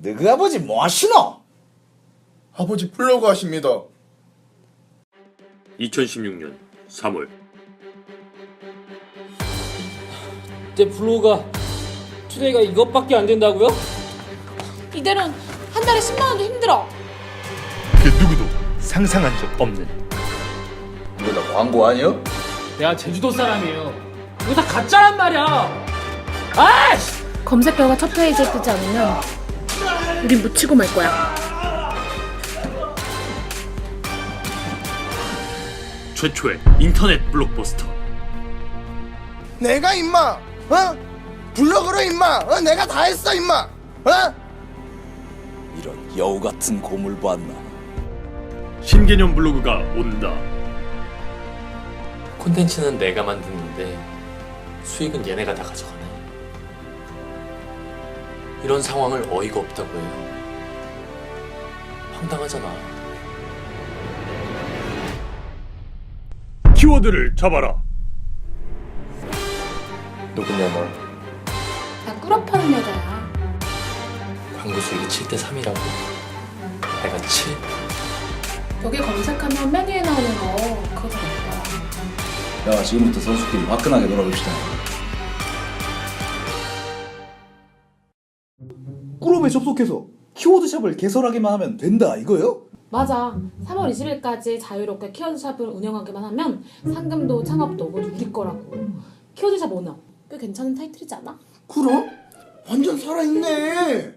너그 아버지 뭐 하시노? 아버지 플러그 하십니다. 2016년 3월 내 블로그가 투데이가 이것밖에 안 된다고요? 이대로는 한 달에 10만 원도 힘들어. 그 누구도 상상한 적 없는 이거 다 광고 아니야? 내가 제주도 사람이에요. 이거 다 가짜란 말이야. 아이씨! 검색 결과 첫 페이지에 뜨지 않으면 우린 묻히고 말 거야. 최초의 인터넷 블록버스터 내가 임마, 어? 블로그로 임마, 어? 내가 다 했어 임마, 어? 이런 여우 같은 고물 봤나? 신개념 블로그가 온다 콘텐츠는 내가 만드는데 수익은 얘네가 다 가져가네. 이런 상황을 어이가 없다고 해요. 황당하잖아. 키워드를 잡아라 누구냐 너? 나 꾸럽하는 여자야. 광고 수익이 7대 3이라고? 내가 7? 여기 검색하면 메뉴에 나오는 거 그거 다 나와. 야 지금부터 선수끼리 화끈하게 놀아봅시다. 그룹에 접속해서 키워드샵을 개설하기만 하면 된다 이거요? 맞아. 3월 20일까지 자유롭게 키워드샵을 운영하기만 하면 상금도 창업도 모두 우리 거라고. 키워드샵 오너. 꽤 괜찮은 타이틀이지 않아? 그럼 완전 살아있네.